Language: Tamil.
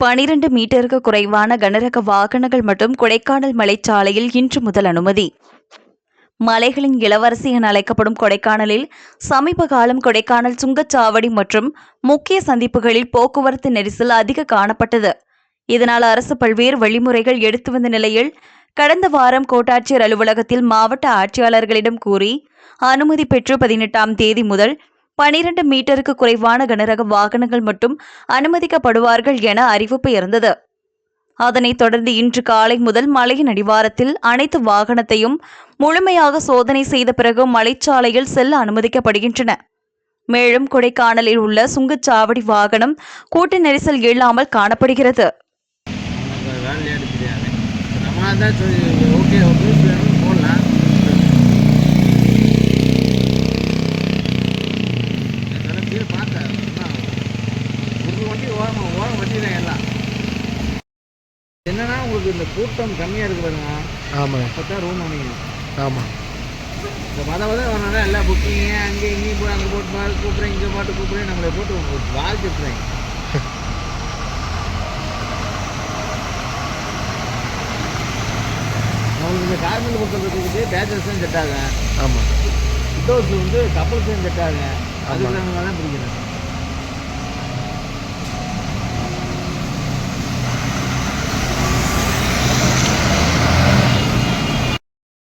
பனிரெண்டு மீட்டருக்கு குறைவான கனரக வாகனங்கள் மற்றும் கொடைக்கானல் மலைச்சாலையில் இன்று முதல் அனுமதி. மலைகளின் இளவரசி என அழைக்கப்படும் கொடைக்கானலில் சமீப காலம் கொடைக்கானல் சுங்கச்சாவடி மற்றும் முக்கிய சந்திப்புகளில் போக்குவரத்து நெரிசல் அதிக காணப்பட்டது. இதனால் அரசு பல்வேறு வழிமுறைகள் எடுத்து வந்த நிலையில் கடந்த வாரம் கோட்டாட்சியர் அலுவலகத்தில் மாவட்ட ஆட்சியாளர்களிடம் கூறி அனுமதி பெற்று பதினெட்டாம் தேதி முதல் பனிரெண்டு மீட்டருக்கு குறைவான கனரக வாகனங்கள் மட்டும் அனுமதிக்கப்படுவார்கள் என அறிவிப்பு இருந்தது. அதனைத் தொடர்ந்து இன்று காலை முதல் மலையின் அடிவாரத்தில் அனைத்து வாகனத்தையும் முழுமையாக சோதனை செய்த பிறகு மலைச்சாலையில் செல்ல அனுமதிக்கப்படுகின்றன. மேலும் கொடைக்கானலில் உள்ள சுங்கச்சாவடி வாகனம் கூட்ட நெரிசல் இல்லாமல் காணப்படுகிறது. ஒரு வண்டி ஓரம் ஓரம் வண்டி தான் எல்லாம். என்னன்னா உங்களுக்கு இந்த கூட்டம் கம்மியாக இருக்கு பாருங்க. ஆமாம் அப்போ தான் ரூம் அமைக்கணும் ஆமாம் இந்த மத மத வரனால எல்லாம் புக்கிங்க அங்கே இங்கேயும் போய் அங்கே போட்டு பாரு கூப்பிட்றேன் இங்கே பாட்டு கூப்பிட்றேன் நம்மளை போட்டு வாழ்த்துட்டுறேன் நம்மளுக்கு இந்த கார்மெண்ட் பொறுத்த பற்றிக்கிட்டு பேச்சர்ஸ் தான் செட் ஆகும் ஆமாம் விண்டோஸ் வந்து கப்பல்ஸ் தான் செட் ஆகும் அதுக்கு தான் பிடிக்கிறேன்